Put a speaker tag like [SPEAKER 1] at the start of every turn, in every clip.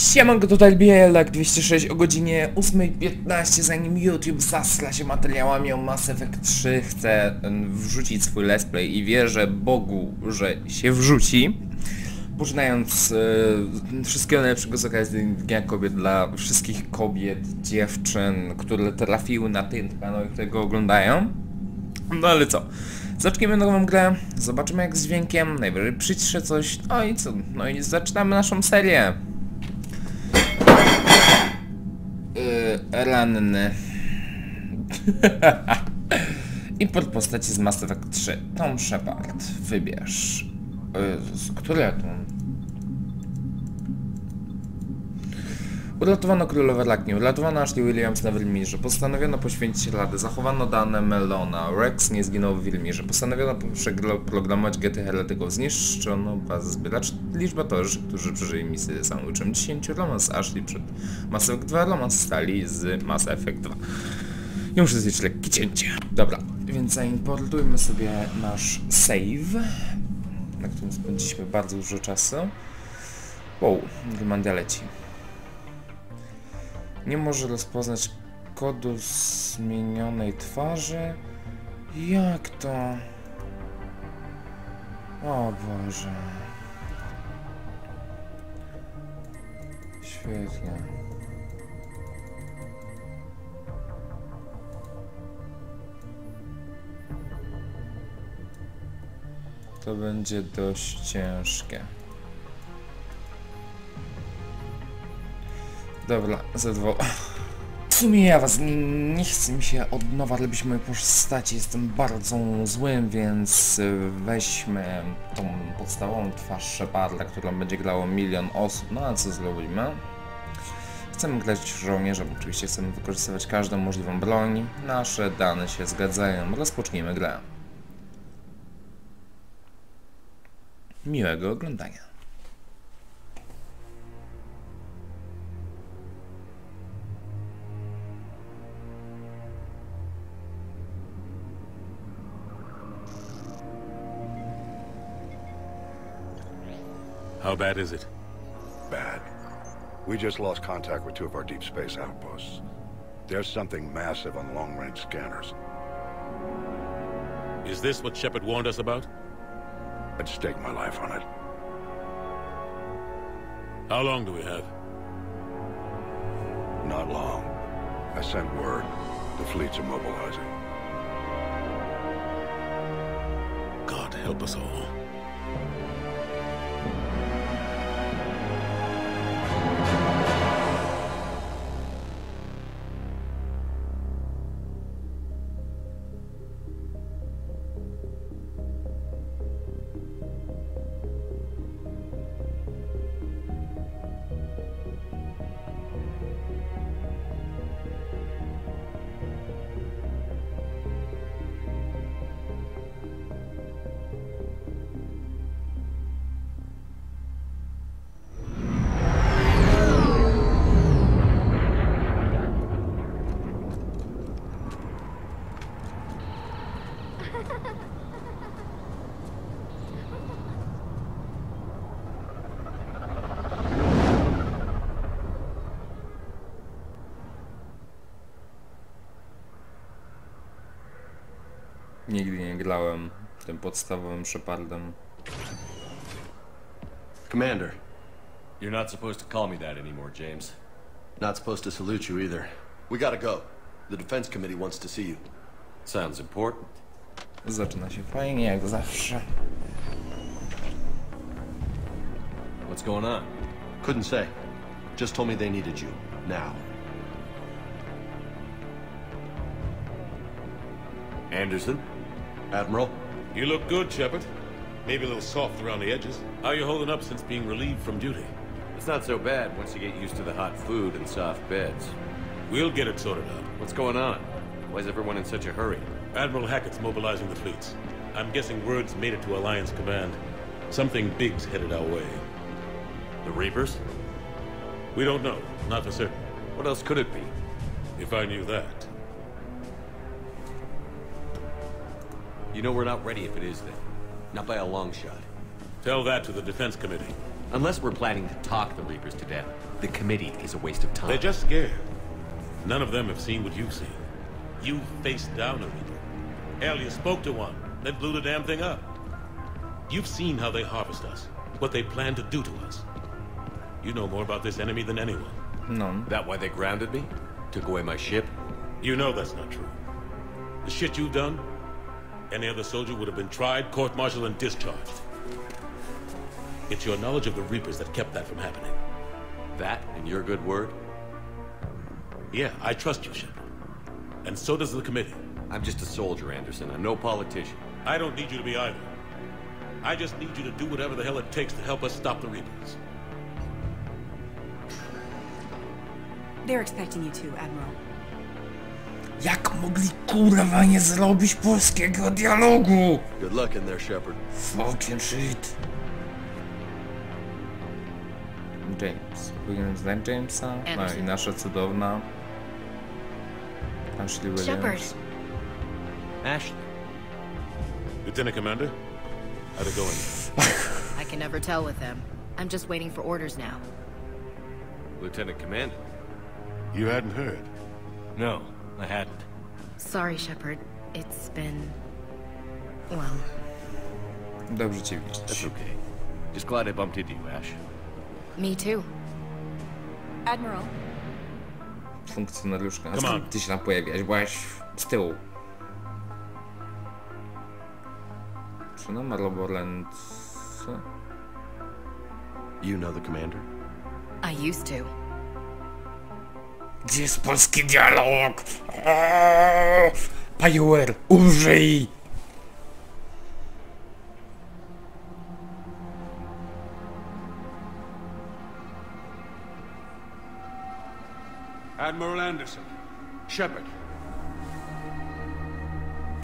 [SPEAKER 1] Siemanko, tutaj Bielak 206 o godzinie 8.15 zanim YouTube zasla się materiałami o Mass Effect 3 chce mm, wrzucić swój let's play i wierzę Bogu, że się wrzuci. Pożyczając e, wszystkiego najlepszego z okazji Dnia Kobiet dla wszystkich kobiet, dziewczyn, które trafiły na ten kanał i które go oglądają. No ale co? Zaczniemy nową grę, zobaczymy jak z dźwiękiem, najwyżej przyciszę coś, no i co? No i zaczynamy naszą serię. Yy, ranny. Import postaci z Mass Effect 3. Tom Shepard. Wybierz. Które tu? Uratowano królowę Lakni, uratowano Ashley Williams na Wilmirze, postanowiono poświęcić radę, zachowano dane Melona, Rex nie zginął w Wilmirze, postanowiono przeprogramować gety heretyków, zniszczono bazę zbieracz, liczba torzy, którzy przeżyli misję samobójczą, 10 romans Ashley przed Mass Effect 2, romans stali z Mass Effect 2. I muszę zjeść lekkie cięcie. Dobra, więc zaimportujmy sobie nasz save, na którym spędziliśmy bardzo dużo czasu. Wow, Grymandia leci. Nie może rozpoznać kodu zmienionej twarzy. Jak to? O Boże. Świetnie. To będzie dość ciężkie. Dobra, Z2. W sumie ja was nie, nie chcę mi się od nowa robić mojej postaci, jestem bardzo złym, więc y, weźmy tą podstawową twarz Sheparda, którą będzie grało milion osób. No a co zrobimy? Chcemy grać żołnierzem, oczywiście chcemy wykorzystywać każdą możliwą broń. Nasze dane się zgadzają. Rozpocznijmy grę. Miłego oglądania.
[SPEAKER 2] Bad is it?
[SPEAKER 3] Bad. We just lost contact with two of our deep space outposts. There's something massive on long-range scanners.
[SPEAKER 2] Is this what Shepard warned us about?
[SPEAKER 3] I'd stake my life on it.
[SPEAKER 2] How long do we have?
[SPEAKER 3] Not long. I sent word. The fleets are mobilizing.
[SPEAKER 2] God help us all.
[SPEAKER 1] Nigdy nie grałem tym podstawowym Shepardem.
[SPEAKER 4] Commander,
[SPEAKER 5] You're not supposed to call me that anymore, James.
[SPEAKER 4] not supposed to salute you either. We gotta go. The Defense Committee wants to see you.
[SPEAKER 5] Sounds important.
[SPEAKER 1] Zaczyna się fajnie, jak zawsze.
[SPEAKER 5] What's going on?
[SPEAKER 4] Couldn't say. Just told me they needed you. Now.
[SPEAKER 5] Anderson?
[SPEAKER 4] Admiral?
[SPEAKER 2] You look good, Shepard. Maybe a little soft around the edges. How you holding up since being relieved from duty?
[SPEAKER 5] It's not so bad once you get used to the hot food and soft beds.
[SPEAKER 2] We'll get it sorted out.
[SPEAKER 5] What's going on? Why is everyone in such a hurry?
[SPEAKER 2] Admiral Hackett's mobilizing the fleets. I'm guessing word's made it to Alliance Command. Something big's headed our way.
[SPEAKER 5] The Reapers?
[SPEAKER 2] We don't know, not for certain.
[SPEAKER 5] What else could it be?
[SPEAKER 2] If I knew that.
[SPEAKER 5] You know we're not ready if it is then. Not by a long shot.
[SPEAKER 2] Tell that to the Defense Committee.
[SPEAKER 5] Unless we're planning to talk the Reapers to death. The committee is a waste of time.
[SPEAKER 2] They're just scared. None of them have seen what you've seen. You faced down a Reaper. Hell, you spoke to one, They blew the damn thing up. You've seen how they harvest us, what they plan to do to us. You know more about this enemy than anyone.
[SPEAKER 1] No.
[SPEAKER 5] That why they grounded me? Took away my ship?
[SPEAKER 2] You know that's not true. The shit you've done, any other soldier would have been tried, court-martialed, and discharged. It's your knowledge of the Reapers that kept that from happening.
[SPEAKER 5] That and your good word?
[SPEAKER 2] Yeah, I trust you, Shepard. And so does the committee.
[SPEAKER 5] I'm just a soldier, Anderson. I'm no politician.
[SPEAKER 2] I don't need you to be either. I just need you to do whatever the hell it takes to help us stop the Reapers.
[SPEAKER 6] They're expecting you to, Admiral.
[SPEAKER 1] Jak mogli kurwa nie zrobić polskiego dialogu?
[SPEAKER 4] Good luck in there, Shepard.
[SPEAKER 1] Fucking shit. James. Powinien znać Jamesa? No i
[SPEAKER 7] Anderson.
[SPEAKER 1] nasza cudowna. Ashley Williams.
[SPEAKER 7] Shepard.
[SPEAKER 5] Ashley.
[SPEAKER 2] Lieutenant Commander, how'd it go in?
[SPEAKER 7] I can never tell with them. I'm just waiting for orders now.
[SPEAKER 5] Lieutenant Commander.
[SPEAKER 3] You hadn't heard.
[SPEAKER 5] No,
[SPEAKER 7] Sorry, Shepard. It's been... Well,
[SPEAKER 1] Dobrze cię
[SPEAKER 5] That's
[SPEAKER 1] widzieć.
[SPEAKER 5] okay. Just glad I bumped into you, Ash.
[SPEAKER 7] me too.
[SPEAKER 6] Admiral,
[SPEAKER 1] Funkcjonariuszka. A
[SPEAKER 2] Come on.
[SPEAKER 1] skąd ty się tam pojawiasz? Byłaś z tyłu. Czy no malevolent...
[SPEAKER 4] You know the commander?
[SPEAKER 7] I used to.
[SPEAKER 1] Gdzie jest polski dialog? Pajuer, umrzyj!
[SPEAKER 8] Admiral Anderson. Shepard,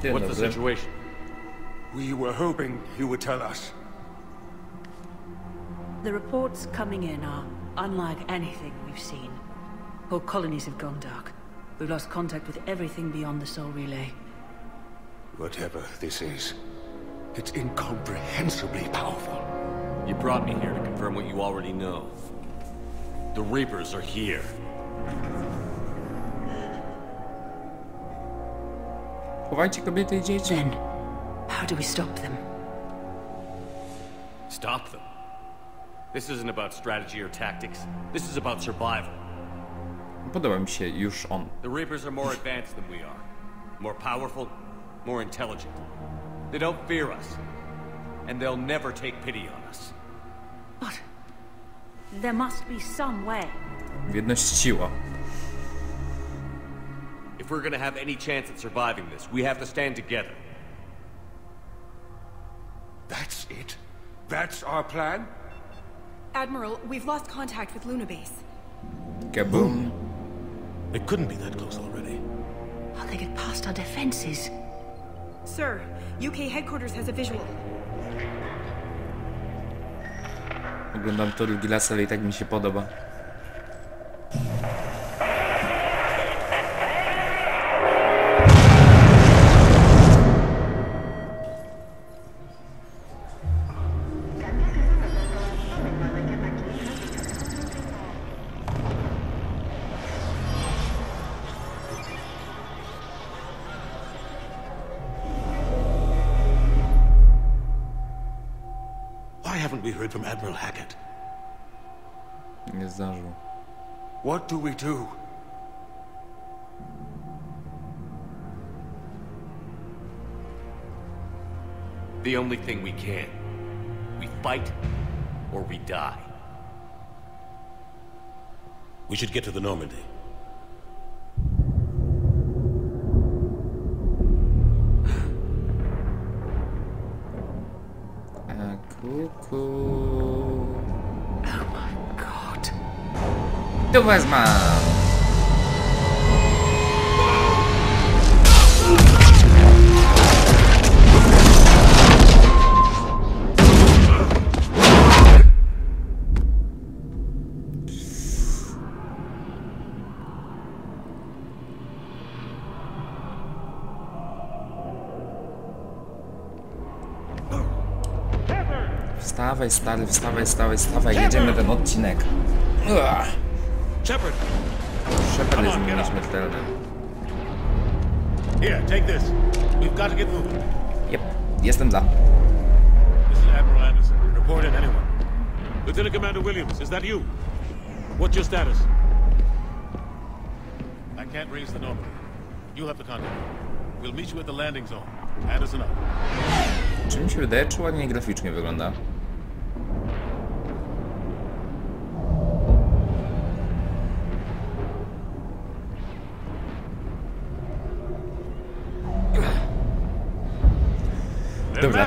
[SPEAKER 5] What's the situation?
[SPEAKER 8] we were hoping you would tell us.
[SPEAKER 9] The reports coming in are unlike anything we've seen. Whole colonies have gone dark. We've lost contact with everything beyond the Soul Relay.
[SPEAKER 8] Whatever this is, it's incomprehensibly powerful.
[SPEAKER 5] You brought me here to confirm what you already know. The Reapers are here.
[SPEAKER 1] Chowajcie kobiety i dzieci.
[SPEAKER 9] Then, how do we stop them?
[SPEAKER 5] Stop them. This isn't about strategy or tactics. This is about survival.
[SPEAKER 1] Podoba mi się już on.
[SPEAKER 5] The Reapers are more advanced than we are. More powerful, more intelligent. They don't fear us. And they'll never take pity on us.
[SPEAKER 9] But there must be some way.
[SPEAKER 1] Jedność siła.
[SPEAKER 5] If we're gonna have any chance at surviving this, we have to stand together.
[SPEAKER 8] That's it? That's our plan?
[SPEAKER 6] Admiral, we've lost contact with Luna Base.
[SPEAKER 1] Kaboom.
[SPEAKER 2] It couldn't be that close already.
[SPEAKER 9] How they get past our defenses?
[SPEAKER 6] Sir, UK headquarters has a visual.
[SPEAKER 1] Oglądam to drugi raz, ale i tak mi się podoba.
[SPEAKER 2] Haven't we heard from Admiral Hackett?
[SPEAKER 1] Nie zdążył.
[SPEAKER 8] What do we do?
[SPEAKER 5] The only thing we can. We fight, or we die.
[SPEAKER 2] We should get to the Normandy.
[SPEAKER 1] Tu wezmę! Wstawaj stary, wstawaj, wstawaj, wstawaj, jedziemy ten odcinek. Ua.
[SPEAKER 2] Shepard!
[SPEAKER 1] Shepard
[SPEAKER 2] Come on, get up. Here, take this. We've got to get moving.
[SPEAKER 1] Yep, jestem za.
[SPEAKER 2] This is Admiral Anderson. Report in anyone. Lieutenant Commander Williams, is that you? What's your status? I can't raise the Normandy. You'll have to contact me. We'll meet you at the landing zone. Anderson out.
[SPEAKER 1] Czy mi się wydaje, czy ładnie graficznie wygląda?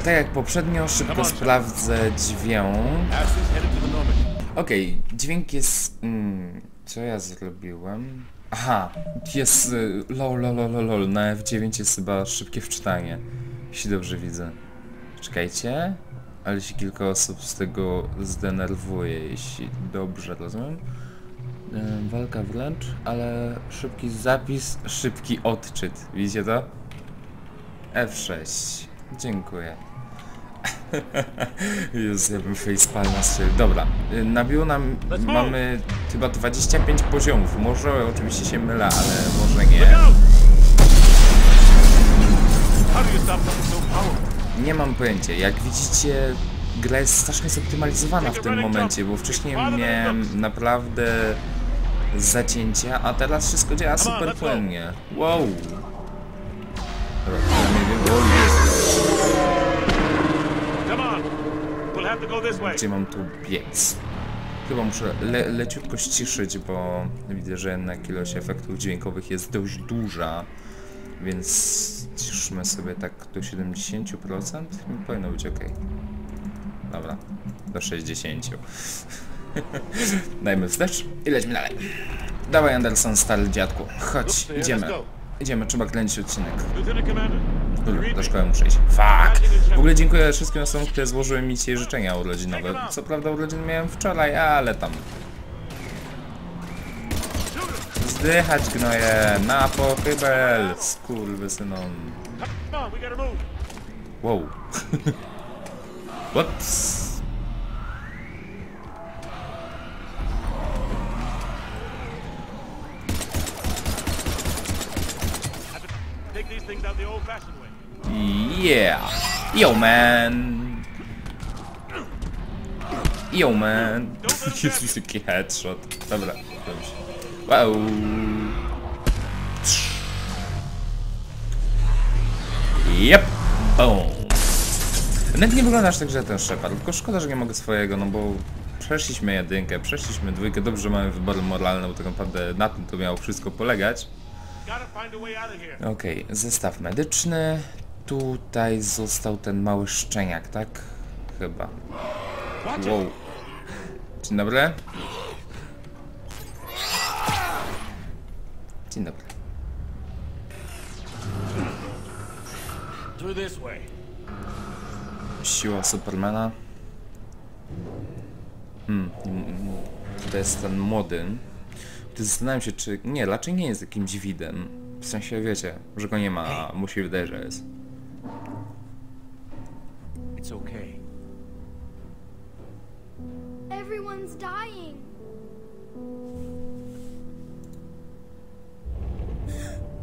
[SPEAKER 1] Tak jak poprzednio, szybko sprawdzę dźwięk. Okej, dźwięk jest... Mm, co ja zrobiłem? Aha, jest... y, Lol, lol, lol, lol, na F9 jest chyba szybkie wczytanie. Jeśli dobrze widzę. Czekajcie. Ale się kilka osób z tego zdenerwuje, jeśli dobrze rozumiem. Y, Walka wręcz, ale szybki zapis, szybki odczyt. Widzicie to? F6. Dziękuję. Jezu, ja bym facepalma strzelił. Dobra, y, nabiło nam, mamy chyba 25 poziomów. Może oczywiście się mylę, ale może nie. Nie mam pojęcia. Jak widzicie, gra jest strasznie zoptymalizowana w tym momencie, bo wcześniej miałem naprawdę zacięcia, a teraz wszystko działa super płynnie. Wow! Gdzie mam tu biec? Chyba muszę le leciutko ściszyć, bo widzę, że jednak ilość efektów dźwiękowych jest dość duża, więc ciszmy sobie tak do 70% i powinno być ok. Dobra, do 60. Dajmy wstecz i lećmy dalej. Dawaj Anderson, stary dziadku, chodź, idziemy. Idziemy, trzeba kręcić odcinek. Dobra, do szkoły muszę iść. Fuck! W ogóle dziękuję wszystkim osobom, które złożyły mi dzisiaj życzenia urodzinowe. Co prawda urodziny miałem wczoraj, ale tam. Zdychać gnoje, na pochybel, skurwysynom. Wow. Whoops. Yeah. Yo, man. Yo, man. Jezus, jaki headshot. Dobra, dobrze. Wow. Yep. Boom. Nawet nie wyglądasz tak, że ten Shepard, tylko szkoda, że nie mogę swojego, no bo przeszliśmy jedynkę, przeszliśmy dwójkę, dobrze, że mamy wybory moralne, bo tak naprawdę na tym to miało wszystko polegać. Okej, zestaw medyczny. Tutaj został ten mały szczeniak, tak? Chyba. Wow. Dzień dobry. Dzień dobry. Siła Supermana. Hmm, mm, mm, to jest ten młody. Zastanawiam się, czy... Nie, raczej nie jest jakimś widem. W sensie, wiecie, że go nie ma, a mu się wydaje, że jest.
[SPEAKER 5] It's okay.
[SPEAKER 10] Everyone's dying.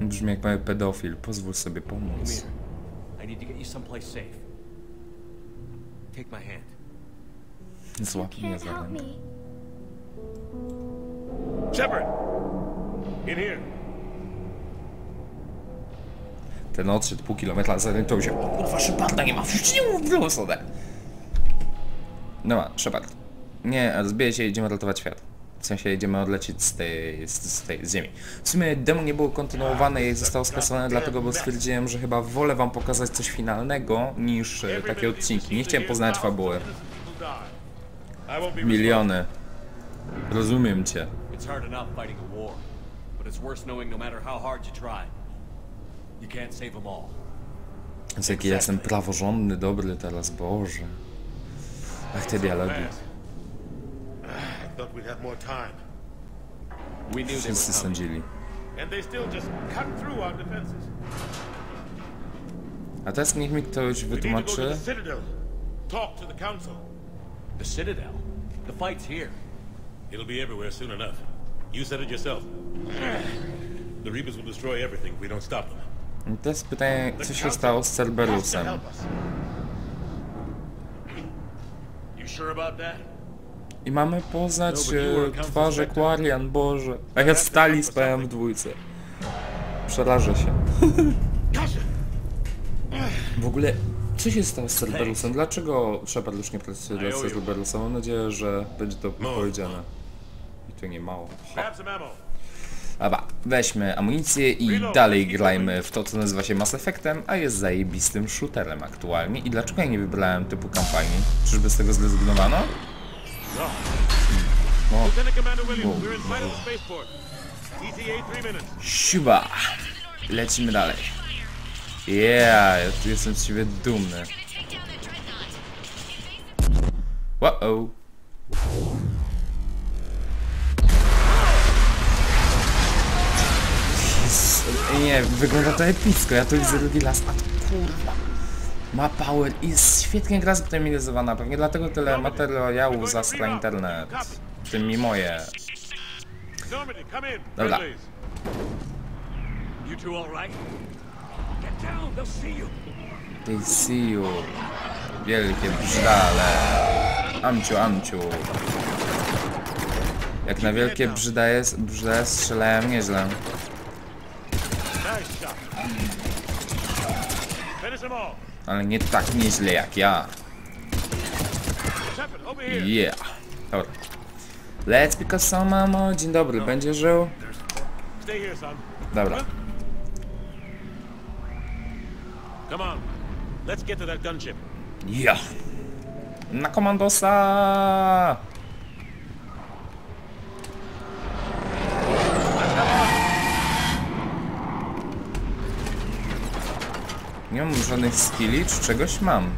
[SPEAKER 1] Brzmi jak mały pedofil, pozwól sobie pomóc.
[SPEAKER 5] here. I need to get you someplace safe. Take my hand.
[SPEAKER 1] Złap mnie za rękę.
[SPEAKER 2] Shepard. In here.
[SPEAKER 1] Ten odszedł pół kilometra, zorientował się, o kurwa, Sheparda nie ma, mów w drugą stronę. Dobra, Shepard. Nie, rozbije się, idziemy ratować świat. W sensie idziemy odlecieć z tej, z, z tej z ziemi. W sumie demo nie było kontynuowane i zostało skasowane dlatego, bo stwierdziłem, że chyba wolę wam pokazać coś finalnego niż e, takie odcinki. Nie chciałem poznać fabuły. Miliony. Rozumiem cię.
[SPEAKER 5] It's hard enough fighting a war, but it's worse knowing no matter how hard you try, you can't save them all.
[SPEAKER 1] Więc jaki jestem praworządny, dobry teraz, Boże. Ach, te dialogi.
[SPEAKER 2] fast. I thought we'd have more time.
[SPEAKER 5] We knew they
[SPEAKER 1] Wszyscy sądzili.
[SPEAKER 2] And they still just cut through our defenses.
[SPEAKER 1] A teraz niech mi ktoś wytłumaczy.
[SPEAKER 2] the Citadel. Talk to the Council.
[SPEAKER 5] The Citadel. The fight's here.
[SPEAKER 2] It'll be everywhere soon enough. You said it yourself. The Reapers will destroy everything if we don't stop them.
[SPEAKER 1] I teraz pytanie, co się stało z Cerberusem? I mamy poznać e, twarze Quarian, Boże. A ja stali spałem w dwójce. Przerażę się. W ogóle, co się stało z Cerberusem? Dlaczego Shepard już nie pracuje dla Cerberusa? Mam nadzieję, że będzie to powiedziane. To nie mało. Dobra, weźmy amunicję i dalej grajmy w to, co nazywa się Mass Effectem, a jest zajebistym shooterem aktualnie. I dlaczego ja nie wybrałem typu kampanii? Czyżby z tego zrezygnowano? No,
[SPEAKER 2] spaceport. ETA three minutes.
[SPEAKER 1] siuba! Lecimy dalej. Yeah, ja tu jestem z siebie dumny. Wow. Jezus, Nie, wygląda to epicko, ja to widzę drugi raz, a to kurwa. Ma power i jest świetnie gra zoptymalizowana, pewnie dlatego tyle materiałów zastra internet. W tym mi moje. Dobra. They see you. Wielkie brzydale. Amciu, amciu. Jak na wielkie brzydaje, brzydaje strzelałem nieźle. Ale nie tak nieźle jak ja. Yeah. Dobra. Let's because some mamo. Dzień dobry, będzie żył? Dobra.
[SPEAKER 2] Come on. Let's get to that gunship.
[SPEAKER 1] Ja. Na komandosa! Nie mam żadnych skilli, czy czegoś mam?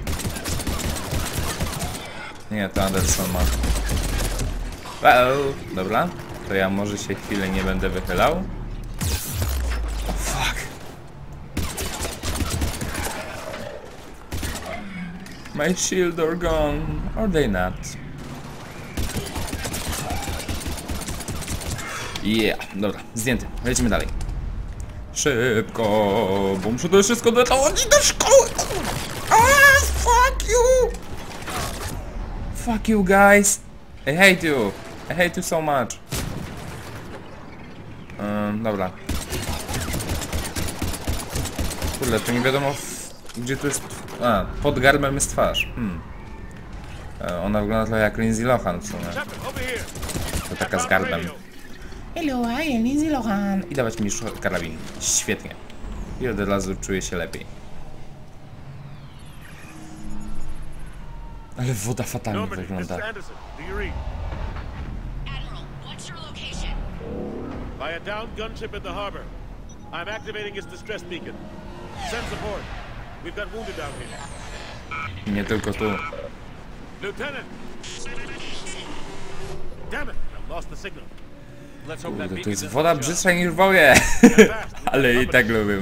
[SPEAKER 1] Nie, to Anderson ma. Wow, dobra. To ja może się chwilę nie będę wychylał. Oh, fuck. My shield are gone. Are they not? Yeah, dobra, zdjęty. Lecimy dalej. Szybko, bo muszę to wszystko doładować do szkoły. Ah, fuck you! Fuck you guys. I hate you. I hate you so much. Um, dobra. Kurde, to nie wiadomo w... gdzie tu jest... A, pod garbem jest twarz. Hmm. E, Ona wygląda trochę jak Lindsay Lohan w sumie. To taka z garbem. Hello, I am Lindsay Lohan. I dawać mi już karabin. Świetnie. I od razu czuję się lepiej. Ale woda fatalnie wygląda.
[SPEAKER 2] By a downed gunship in the harbor. I'm activating its distress beacon. Send support. We've got wounded down here.
[SPEAKER 1] I nie tylko tu.
[SPEAKER 2] Lieutenant! Damn it! I've lost the signal.
[SPEAKER 1] Kurde, to jest woda brzydsza niż w wowie. Ale i tak lubię.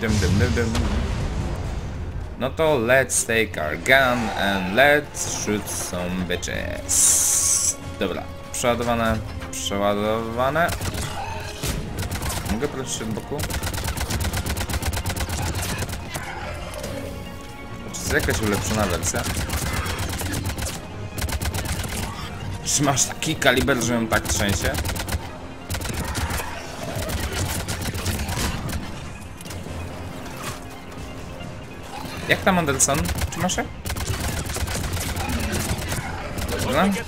[SPEAKER 1] Dum, dum, dum, dum. No to let's take our gun and let's shoot some bitches. Dobra, przeładowane, przeładowane. Mogę prosić od boku? Czy jest jakaś ulepszona wersja? Czy masz taki kaliber, że ją tak trzęsie? Jak tam Anderson? Czy masz je? Dobra.
[SPEAKER 2] Get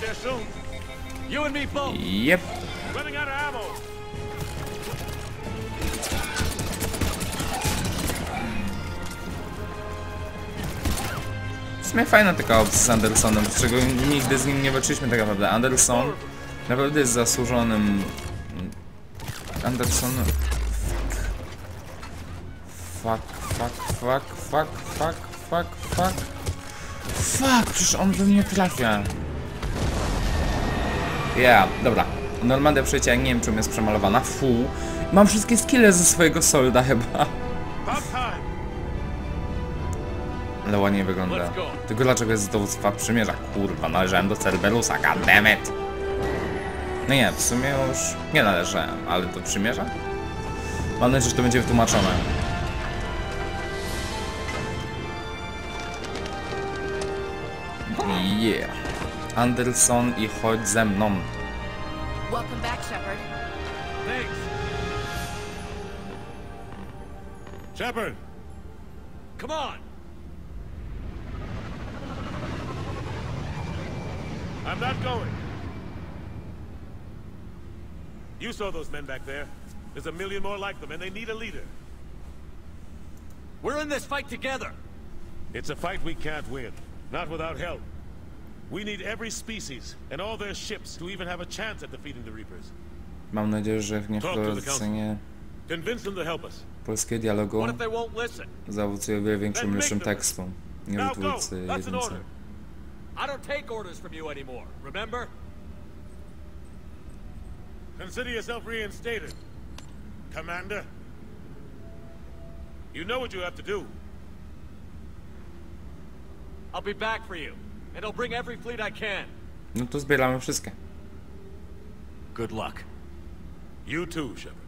[SPEAKER 1] sumie fajna taka opcja z Andersonem, z czego nigdy z nim nie walczyliśmy tak naprawdę. Anderson naprawdę jest zasłużonym... Anderson... Fuck, fuck, fuck, fuck, fuck, fuck, fuck. Fuck, przecież on we mnie trafia. Ja, dobra. Normandia przejścia, nie wiem czym jest przemalowana. Fu. Mam wszystkie skille ze swojego solda chyba. Ale ładnie wygląda. Tylko dlaczego jest dowództwa przymierza? Kurwa, należałem do Cerberusa, goddammit! No nie, w sumie już nie należałem, ale to przymierza? Mam nadzieję, że to będzie wytłumaczone. Yeah. Anderson i chodź ze mną.
[SPEAKER 7] Welcome back, Shepard.
[SPEAKER 5] Thanks.
[SPEAKER 2] Shepard!
[SPEAKER 5] Come on.
[SPEAKER 2] I'm not going. You saw those men back there. There's a million more like them, and they need a leader.
[SPEAKER 5] We're in this fight together.
[SPEAKER 2] It's a fight we can't win. Not without help. We need every species and all their ships to even have a chance at defeating the Reapers.
[SPEAKER 1] Mam nadzieję, że w niechcenie
[SPEAKER 2] Convince them to help us.
[SPEAKER 1] polskiego dialogu
[SPEAKER 5] What if they won't listen?
[SPEAKER 1] zaowocują wiele większą ilością tekstu. Nie w
[SPEAKER 2] Now
[SPEAKER 5] I don't take orders from you anymore, remember?
[SPEAKER 2] Consider yourself reinstated. Commander. You know what you have to do.
[SPEAKER 5] I'll be back for you, and I'll bring every fleet I can.
[SPEAKER 1] No to zbieramy wszystkie.
[SPEAKER 5] Good luck.
[SPEAKER 2] You too, Shepard.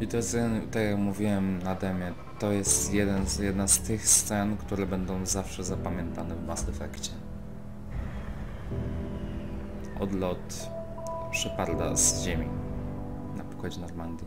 [SPEAKER 1] I to jest, jeden- tak jak mówiłem na demie, to jest jeden z, jedna z tych scen, które będą zawsze zapamiętane w Mass Effectie. Odlot Sheparda z Ziemi na pokładzie Normandii.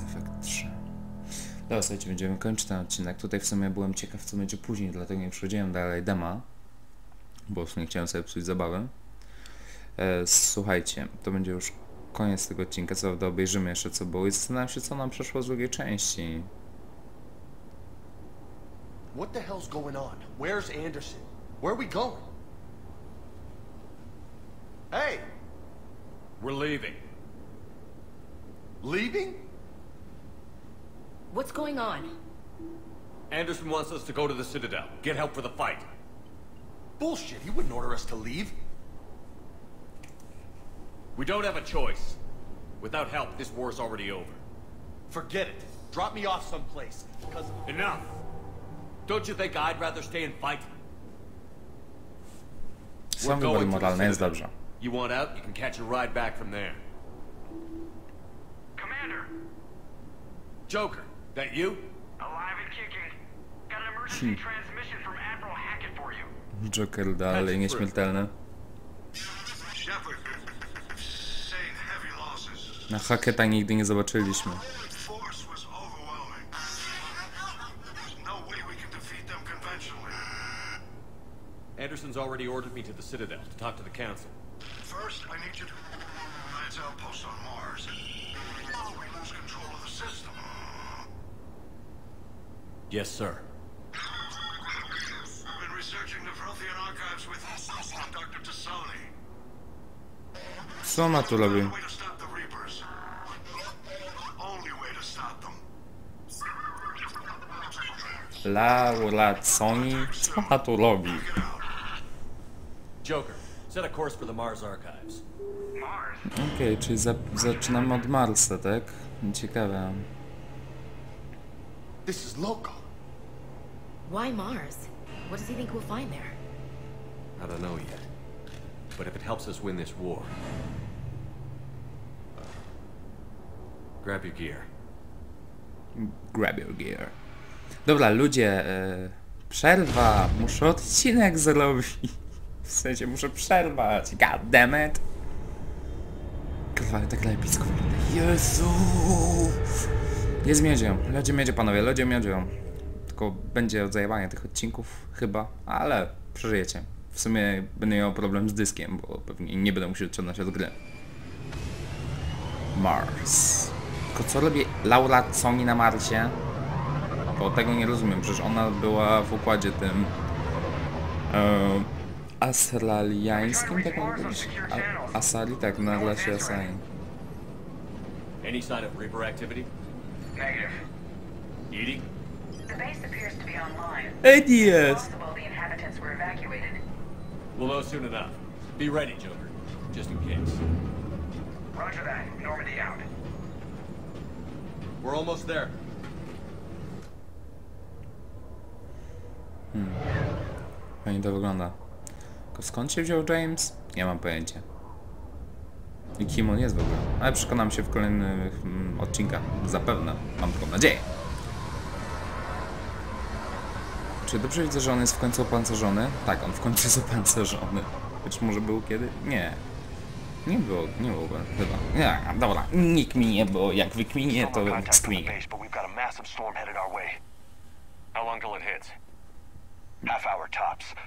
[SPEAKER 1] Mass Effect 3. Dobra, słuchajcie, będziemy kończyć ten odcinek. Tutaj w sumie byłem ciekaw, co będzie później, dlatego nie przechodziłem dalej dema, bo w sumie chciałem sobie psuć zabawę. E, słuchajcie, to będzie już koniec tego odcinka, co prawda obejrzymy jeszcze co było i zastanawiam się, co nam przeszło z drugiej części.
[SPEAKER 4] What the hell's going on? Where's Anderson? Where are we going? Hey!
[SPEAKER 5] We're leaving.
[SPEAKER 4] Leaving?
[SPEAKER 7] What's going on?
[SPEAKER 5] Anderson wants us to go to the Citadel, get help for the fight.
[SPEAKER 4] Bullshit, he wouldn't order us to leave.
[SPEAKER 5] We don't have a choice. Without help, this war's already over.
[SPEAKER 4] Forget it. Drop me off someplace. Because
[SPEAKER 5] Enough! Don't you think I'd rather stay and fight?
[SPEAKER 1] Są wybory
[SPEAKER 5] to the
[SPEAKER 1] jest dobrze.
[SPEAKER 5] You want out, you can catch a ride back from there.
[SPEAKER 8] Commander,
[SPEAKER 5] Joker, that you?
[SPEAKER 8] alive and kicking. Got an emergency hmm. transmission from Admiral Hackett for you.
[SPEAKER 1] Joker dalej nieśmiertelny.
[SPEAKER 3] Shepard, saying heavy losses.
[SPEAKER 1] Na Hacketa nigdy nie zobaczyliśmy.
[SPEAKER 3] Force was overwhelming. There's no way we can defeat them conventionally.
[SPEAKER 5] Anderson's already ordered me to the Citadel to talk to the Council.
[SPEAKER 3] First, I need you to Alliance outpost on Mars.
[SPEAKER 5] Yes, sir.
[SPEAKER 3] I've been researching the Prothean archives with Dr. Tassoni.
[SPEAKER 1] Co ona tu robi? Laura Sony? Co ona tu robi?
[SPEAKER 5] Joker, set a course for the Mars archives.
[SPEAKER 1] Okej, okay, czyli za zaczynamy od Marsa, tak? Ciekawe.
[SPEAKER 4] This is local.
[SPEAKER 7] Why Mars? What does he think we'll find there?
[SPEAKER 5] I don't know yet. But if it helps us win this war... Grab your gear.
[SPEAKER 1] Grab your gear. Dobra, ludzie, e, przerwa. Muszę odcinek zrobić. W sensie muszę przerwać. God damn it. Kurwa, ale tak epicko wygląda. Jezu! Jest miedzią. Lodzie miedzie, panowie, lodzie miedzią. Tylko będzie odzajebanie tych odcinków, chyba, ale przeżyjecie. W sumie będę miał problem z dyskiem, bo pewnie nie będę musiał odciągnąć od gry. Mars. Tylko co robi Laura Sony na Marsie? Bo tego nie rozumiem, przecież ona była w układzie tym e, astraliańskim, tak mam powiedzieć? Asali, tak, na lesie Asali.
[SPEAKER 5] Any sign of Reaper activity?
[SPEAKER 8] Negative.
[SPEAKER 5] Edie?
[SPEAKER 10] The base appears to be online.
[SPEAKER 1] Idiot!
[SPEAKER 10] Possible the inhabitants were evacuated.
[SPEAKER 5] We'll know soon enough. Be ready, Joker. Just in case.
[SPEAKER 8] Roger that. Normandy out.
[SPEAKER 5] We're almost there.
[SPEAKER 1] Fajnie to wygląda. Tylko skąd się wziął James? Nie mam pojęcia. I kim on jest w ogóle. Ale przekonam się w kolejnych mm, odcinkach. Zapewne. Mam taką nadzieję. Czy dobrze widzę, że on jest w końcu opancerzony? Tak, on w końcu jest opancerzony. Być może był kiedy? Nie. Nie było, nie było chyba. Nie, dobra, nikt mi nie było. Jak wykminie, to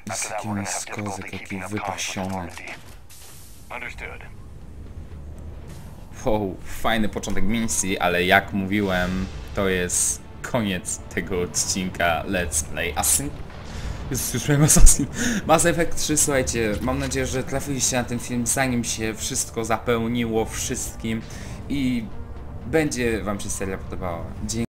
[SPEAKER 8] difficulty
[SPEAKER 1] taki
[SPEAKER 8] keeping up comms with
[SPEAKER 1] wypasiony. Wow, fajny początek misji, ale jak mówiłem, to jest koniec tego odcinka Let's Play Assassin. Miałem Assassin. Mass Effect 3, słuchajcie, mam nadzieję, że trafiliście na ten film zanim się wszystko zapełniło wszystkim i będzie wam się seria podobała. Dzięki.